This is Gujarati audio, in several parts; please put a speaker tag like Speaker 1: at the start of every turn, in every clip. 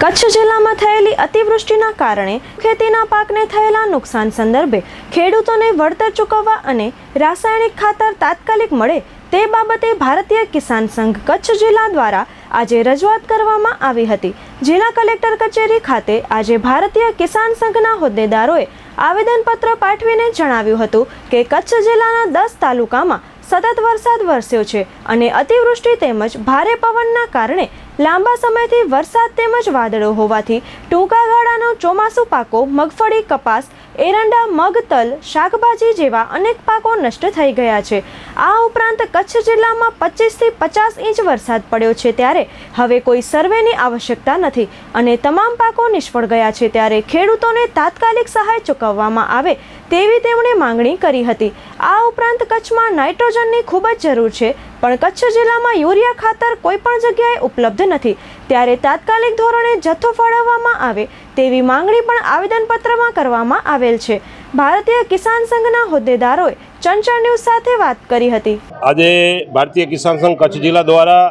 Speaker 1: કચ્છ જિલ્લામાં થયેલી અતિવૃષ્ટિના કારણે ખેતીના પાકને થયેલા નુકસાન સંદર્ભે ખેડૂતોને વળતર ચૂકવવા અને રાસાયણિક ખાતર તાત્કાલિક મળે તે બાબતે ભારતીય કિસાન સંઘ કચ્છ જિલ્લા દ્વારા આજે રજૂઆત કરવામાં આવી હતી. જિલ્લા કલેક્ટર કચેરી ખાતે આજે ભારતીય કિસાન સંઘના હોદ્દેદારોએ આવેદનપત્ર પાઠવીને જણાવ્યું હતું કે કચ્છ જિલ્લાના દસ તાલુકામાં સતત વરસાદ વરસ્યો છે અને અતિવૃષ્ટિ તેમજ ભારે પવનના કારણે લાંબા સમયથી વરસાદ તેમજ વાદળો હોવાથી ટૂંકા ગાળાનો ચોમાસુ પાકો, મગફળી, કપાસ, એરંડા, મગ, તલ, શાકભાજી જેવા અનેક પાકો નષ્ટ થઈ ગયા છે. આ ઉપરાંત કચ્છ જિલ્લામાં પચીસથી પચાસ ઇંચ વરસાદ પડ્યો છે ત્યારે હવે કોઈ સર્વેની આવશ્યકતા નથી અને તમામ પાકો નિષ્ફળ ગયા છે ત્યારે ખેડૂતોને તાત્કાલિક સહાય ચૂકવવામાં આવે તેવી તેમણે માંગણી કરી હતી. આ ઉપરાંત કચ્છમાં નાઇટ્રોજનની ખૂબ જ જરૂર છે પણ કચ્છ જિલ્લામાં યુરિયા ખાતર કોઈ પણ જગ્યાએ ઉપલબ્ધ નથી. ત્યારે તાત્કાલિક ધોરણે જથ્થો ફાળવવામાં આવે તેવી માંગણી પણ આવેદનપત્રમાં કરવામાં આવેલ છે. ભારતીય કિસાન સંઘના હોદ્દેદારોએ ચંચળ ન્યૂઝ સાથે વાત કરી હતી.
Speaker 2: આજે ભારતીય કિસાન સંઘ કચ્છ જિલ્લા દ્વારા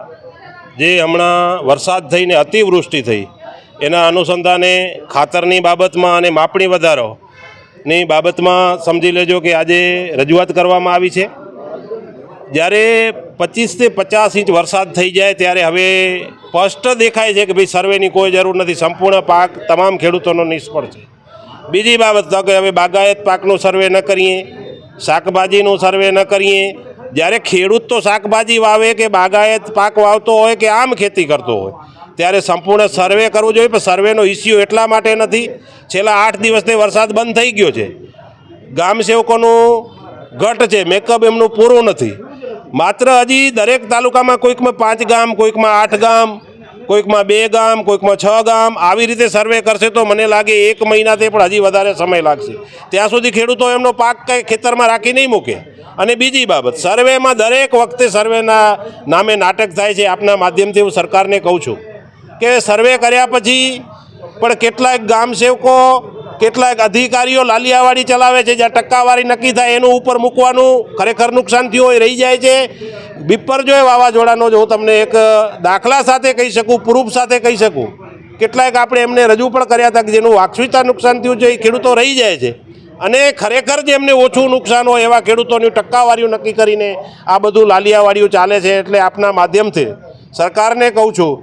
Speaker 2: જે હમણાં વરસાદ થઈને અતિવૃષ્ટિ થઈ, એના અનુસંધાને ખાતરની બાબતમાં અને માપણી વધારોની બાબતમાં સમજી લેજો કે આજે રજૂઆત કરવામાં આવી છે. જ્યારે પચીસથી પચાસ ઇંચ વરસાદ થઈ જાય ત્યારે હવે સ્પષ્ટ દેખાય છે કે ભાઈ સર્વેની કોઈ જરૂર નથી. સંપૂર્ણ પાક તમામ ખેડૂતોનો નિષ્ફળ છે. બીજી બાબત તો કે હવે બાગાયત પાકનું સર્વે ન કરીએ, શાકભાજીનું સર્વે ન કરીએ. જ્યારે ખેડૂત તો શાકભાજી વાવે કે બાગાયત પાક વાવતો હોય કે આમ ખેતી કરતો હોય, ત્યારે સંપૂર્ણ સર્વે કરવું જોઈએ. પણ સર્વેનો ઇસ્યુ એટલા માટે નથી. છેલ્લા આઠ દિવસથી વરસાદ બંધ થઈ ગયો છે. ગામ સેવકોનું ઘટ છે. મેકઅપ એમનું પૂરું નથી. માત્ર હજી દરેક તાલુકામાં કોઈકમાં પાંચ ગામ, કોઈકમાં આઠ ગામ, કોઈકમાં બે ગામ, કોઈકમાં છ ગામ આવી રીતે સર્વે કરશે તો મને લાગે એક મહિનાથી પણ હજી વધારે સમય લાગશે. ત્યાં સુધી ખેડૂતો એમનો પાક કંઈ ખેતરમાં રાખી નહીં મૂકે. અને બીજી બાબત, સર્વેમાં દરેક વખતે સર્વેના નામે નાટક થાય છે. આપના માધ્યમથી હું સરકારને કહું છું કે સર્વે કર્યા પછી પણ કેટલાક ગામ સેવકો કેટલાક અધિકારીઓ લાલિયાવાડી ચલાવે છે, જ્યાં ટક્કાવારી નક્કી થાય, એનું ઉપર મૂકવાનું ખરેખર નુકસાન થયું હોય, રહી જાય છે. બિપરજોય વાવાઝોડાનો જો હું તમને એક દાખલા સાથે કહી શકું, પ્રૂફ સાથે કહી શકું. કેટલાક આપણે એમને રજૂ પણ કર્યા હતા કે જેનું વાક્ષવિતા નુકસાન થયું છે, એ ખેડૂતો રહી જાય છે. અને ખરેખર જે એમને ઓછું નુકસાન હોય, એવા ખેડૂતોની ટક્કાવારીઓ નક્કી કરીને આ બધું લાલિયાવાડીઓ ચાલે છે, એટલે આપના માધ્યમથી સરકારને કહું છું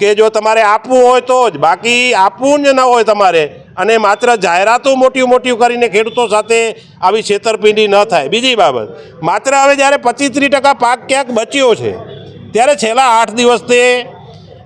Speaker 2: કે જો તમારે આપવું હોય તો જ, બાકી આપવું જ ન હોય તમારે. અને માત્ર જાહેરાતો મોટી મોટી કરીને ખેડૂતો સાથે આવી છેતરપિંડી ન થાય. બીજી બાબત, માત્ર હવે જ્યારે પચીસ ટકા પાક ક્યાંક બચ્યો છે, ત્યારે છેલ્લા આઠ દિવસથી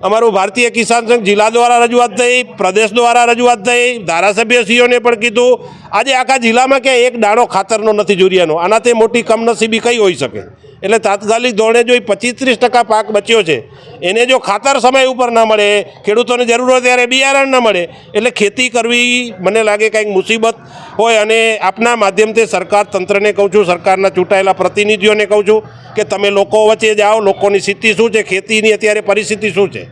Speaker 2: અમારું ભારતીય કિસાન સંઘ જિલ્લા દ્વારા રજૂઆત થઈ, પ્રદેશ દ્વારા રજૂઆત થઈ, ધારાસભ્યશ્રીઓને પણ કીધું, આજે આખા જિલ્લામાં ક્યાંય એક દાણો ખાતરનો નથી જોરિયાનો આનાથી મોટી કમનસીબી કઈ હોઈ શકે? એટલે તાત્કાલિક ધોરણે જો પચીસ ત્રીસ ટકા પાક બચ્યો છે. એને જો ખાતર સમય ઉપર ન મળે, ખેડૂતોને જરૂર હોય ત્યારે બિયારણ ન મળે, એટલે ખેતી કરવી મને લાગે કંઈક મુસીબત હોય અને આપના માધ્યમથી સરકાર તંત્રને કહું છું, સરકારના ચૂંટાયેલા પ્રતિનિધિઓને કહું છું કે તમે લોકો વચ્ચે જાઓ લોકોની સ્થિતિ શું છે, ખેતીની અત્યારે પરિસ્થિતિ શું છે.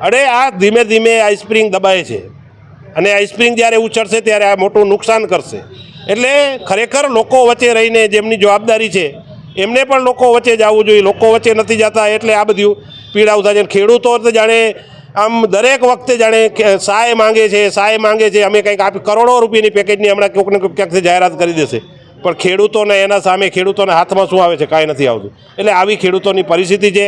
Speaker 2: અરે આ ધીમે ધીમે સ્પ્રિંગ દબાય છે અને સ્પ્રિંગ જ્યારે ઉછળશે ત્યારે આ મોટું નુકસાન કરશે. એટલે ખરેખર લોકો વચ્ચે રહીને જેમની જવાબદારી છે એમને પણ લોકો વચ્ચે જવું જોઈએ. લોકો વચ્ચે નથી જતા એટલે આ બધું પીડાવું થાય છે ખેડૂતો તો જાણે આમ દરેક વખતે જાણે સહાય માંગે છે સહાય માંગે છે. અમે કંઈક આપી કરોડો રૂપિયાની પેકેજની હમણાં કોઈકને કોઈક ક્યાંકથી જાહેરાત કરી દેશે. પણ ખેડૂતોને એના સામે ખેડૂતોના હાથમાં શું આવે છે? કાંઈ નથી આવતું. એટલે આવી ખેડૂતોની પરિસ્થિતિ છે.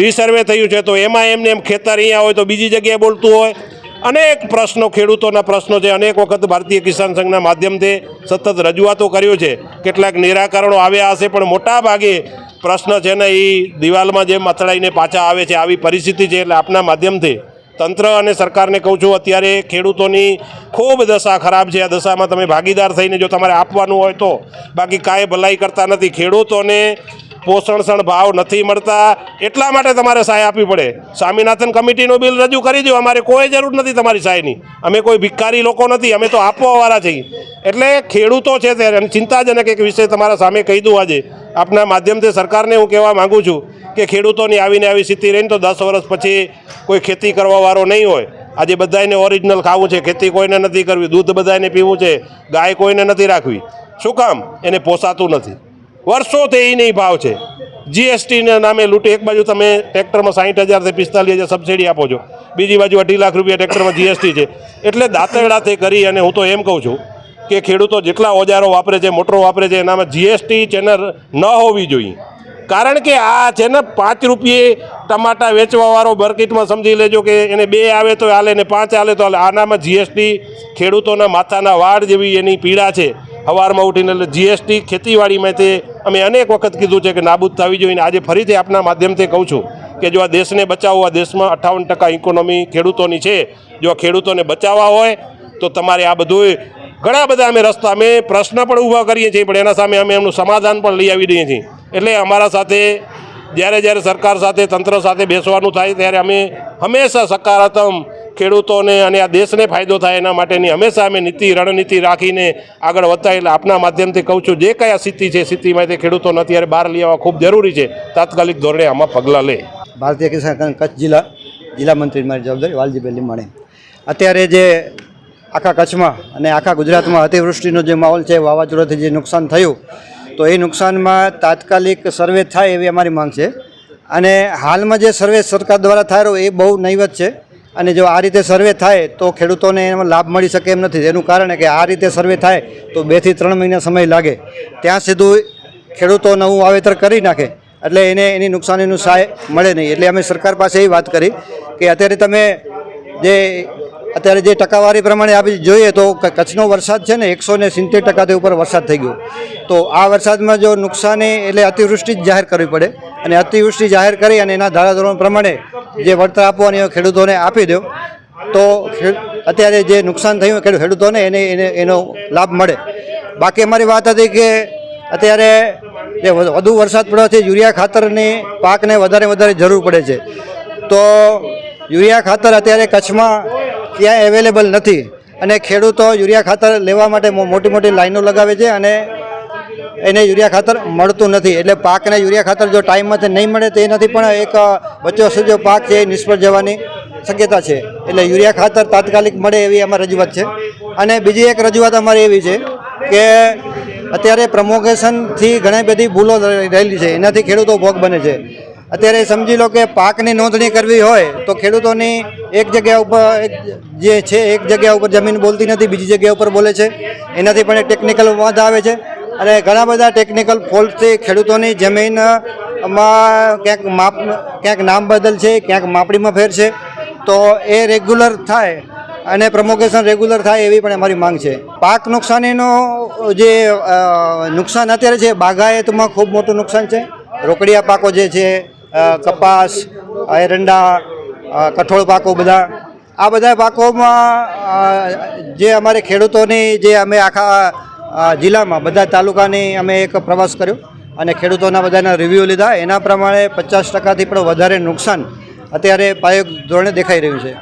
Speaker 2: રીસર્વે થયું છે તો એમાં એમને એમ ખેતર અહીંયા હોય તો બીજી જગ્યાએ બોલતું હોય. અનેક પ્રશ્નો, ખેડૂતોના પ્રશ્નો છે. અનેક વખત ભારતીય કિસાન સંઘના માધ્યમથી સતત રજૂઆતો કર્યો છે. કેટલાક નિરાકરણો આવ્યા હશે, પણ મોટા ભાગે પ્રશ્ન છે ને એ દિવાલમાં જેમ અથડાઈને પાછા આવે છે, આવી પરિસ્થિતિ છે. એટલે આપના માધ્યમથી તંત્ર અને સરકારને કહું છું, અત્યારે ખેડૂતોની ખૂબ દશા ખરાબ છે. આ દશામાં તમે ભાગીદાર થઈને જો તમારે આપવાનું હોય તો બાકી કાંઈ ભલાઈ કરતા નથી. ખેડૂતોને પોષણક્ષણ ભાવ નથી મળતા. એટલા માટે તમારે સહાય આપવી પડે. સ્વામિનાથન કમિટીનું બિલ રજૂ કરી દો. અમારે કોઈ જરૂર નથી તમારી સહાયની અમે કોઈ ભિખારી લોકો નથી. અમે તો આપવાવાળા છીએ. એટલે ખેડૂતો છે તે ચિંતાજનક એક વિષય તમારા સામે કહી દઉં આજે. આપના માધ્યમથી સરકારને હું કહેવા માગું છું કે ખેડૂતોની આવીને આવી સ્થિતિ રહીને તો દસ વર્ષ પછી કોઈ ખેતી કરવાવાળો નહીં હોય. આજે બધાને ઓરિજિનલ ખાવું છે. ખેતી કોઈને નથી કરવી. દૂધ બધાને પીવું છે. ગાય કોઈને નથી રાખવી. શું કામ? એને પોસાતું નથી. વર્ષોથી એ નહીં ભાવ છે. જીએસટીના નામે લૂંટી. એક બાજુ તમે ટ્રેક્ટરમાં સાઠ હજારથી પિસ્તાલીસ હજાર સબસિડી આપો છો. બીજી બાજુ અઢી લાખ રૂપિયા ટ્રેક્ટરમાં જીએસટી છે. એટલે દાંતરડાથી કરી અને હું તો એમ કહું છું કે ખેડૂતો જેટલા ઓજારો વાપરે છે, મોટરો વાપરે છે, એનામાં જીએસટી ચેનલ ન હોવી જોઈએ. કારણ કે આ છે ને પાંચ રૂપિયે ટમાટા વેચવાવાળો માર્કેટમાં સમજી લેજો કે એને બે આવે તો હાલે ને પાંચ હાલે તો હાલે. આનામાં જીએસટી ખેડૂતોના માથાના વાળ જેવી એની પીડા છે. સવારમાં ઉઠીને એટલે જીએસટી ખેતીવાડીમાં તે અમે અનેક વખત કીધું છે કે નાબૂદ થવી જોઈએ આજે ફરીથી આપના માધ્યમથી કહું છું કે જો આ દેશને બચાવવા, દેશમાં અઠ્ઠાવન ટકા ઇકોનોમી ખેડૂતોની છે, જો આ ખેડૂતોને બચાવવા હોય, તો તમારે આ બધું ઘણા બધા અમે રસ્તા, અમે પ્રશ્ન પણ ઊભા કરીએ છીએ, પણ એના સામે અમે એમનું સમાધાન પણ લઈ આવી દઈએ છીએ. એટલે અમારા સાથે, જ્યારે જ્યારે સરકાર સાથે, તંત્ર સાથે બેસવાનું થાય, ત્યારે અમે હંમેશા સકારાત્મક ખેડૂતોને અને આ દેશને ફાયદો થાય એના માટેની હંમેશા અમે નીતિ, રણનીતિ રાખીને આગળ વધતા એટલે આપના માધ્યમથી કહું છું, જે કયા સ્થિતિ છે, સ્થિતિમાંથી ખેડૂતોને અત્યારે બહાર લઈ આવવા ખૂબ જરૂરી છે, તાત્કાલિક ધોરણે આમાં પગલાં લે.
Speaker 3: ભારતીય કિસાન કચ્છ જિલ્લા જિલ્લા મંત્રી મારી જવાબદારી વાલજીભાઈ લીમાણી અત્યારે જે આખા કચ્છમાં અને આખા ગુજરાતમાં અતિવૃષ્ટિનો જે માહોલ છે, વાવાઝોડાથી જે નુકસાન થયું, તો એ નુકસાનમાં તાત્કાલિક સર્વે થાય એવી અમારી માંગ છે. અને હાલમાં જે સર્વે સરકાર દ્વારા થાય એ બહુ નહીવત છે. અને જો આ રીતે સર્વે થાય તો ખેડૂતોને એમાં લાભ મળી શકે એમ નથી. એનું કારણ કે આ રીતે સર્વે થાય તો બેથી ત્રણ મહિના સમય લાગે. ત્યાં સીધું ખેડૂતો નવું વાવેતર કરી નાખે. એટલે એને એની નુકસાનીનું સહાય મળે નહીં. એટલે અમે સરકાર પાસે એ વાત કરી કે અત્યારે તમે જે અત્યારે જે ટકાવારી પ્રમાણે આપી જોઈએ તો કચ્છનો વરસાદ છે ને એકસો ને સિત્તેર ટકાથી ઉપર વરસાદ થઈ ગયો. તો આ વરસાદમાં જો નુકસાની એટલે અતિવૃષ્ટિ જ જાહેર કરવી પડે. અને અતિવૃષ્ટિ જાહેર કરી અને એના ધારાધોરણ પ્રમાણે જે વળતર આપવાની ખેડૂતોને આપી દો. તો અત્યારે જે નુકસાન થયું ખેડૂતોને એને એને એનો લાભ મળે. બાકી અમારી વાત હતી કે અત્યારે જે વધ- વરસાદ પડવાથી યુરિયા ખાતરની પાકને વધારે વધારે જરૂર પડે છે. તો યુરિયા ખાતર અત્યારે કચ્છમાં ક્યાંય અવેલેબલ નથી. અને ખેડૂતો યુરિયા ખાતર લેવા માટે મોટી મોટી લાઈનો લગાવે છે અને એને યુરિયા ખાતર મળતું નથી. એટલે પાકને યુરિયા ખાતર જો ટાઈમમાં નહીં મળે તો એનાથી પણ એક વચ્ચે વચ્ચે પાક છે એ નિષ્ફળ જવાની શક્યતા છે. એટલે યુરિયા ખાતર તાત્કાલિક મળે એવી અમારી રજૂઆત છે. અને બીજી એક રજૂઆત અમારી એવી છે કે અત્યારે પ્રમોગેશનથી ઘણી બધી ભૂલો રહેલી છે. એનાથી ખેડૂતો ભોગ બને છે. અત્યારે સમજી લો કે પાકની નોંધણી કરવી હોય તો ખેડૂતોની એક જગ્યા ઉપર જે છે, એક જગ્યા ઉપર જમીન બોલતી નથી, બીજી જગ્યા ઉપર બોલે છે. એનાથી પણ એક ટેકનિકલ વાંધ આવે છે. અને ઘણા બધા ટેકનિકલ ફોલ્ટથી ખેડૂતોની જમીનમાં ક્યાંક માપ, ક્યાંક નામ બદલ છે, ક્યાંક માપણીમાં ફેર છે. તો એ રેગ્યુલર થાય અને પ્રમોગેશન રેગ્યુલર થાય એવી પણ અમારી માંગ છે. પાક નુકસાનીનો જે નુકસાન અત્યારે છે, બાગાયતમાં ખૂબ મોટું નુકસાન છે. રોકડિયા પાકો જે છે કપાસ, એરંડા કઠોળ પાકો બધા, આ બધા પાકોમાં જે અમારે ખેડૂતોની જે અમે આખા જિલ્લામાં બધા તાલુકાની અમે એક પ્રવાસ કર્યો અને ખેડૂતોના બધાના રિવ્યૂ લીધા. એના પ્રમાણે પચાસ ટકાથી પણ વધારે નુકસાન અત્યારે પાયો ધોરણે દેખાઈ રહ્યું છે.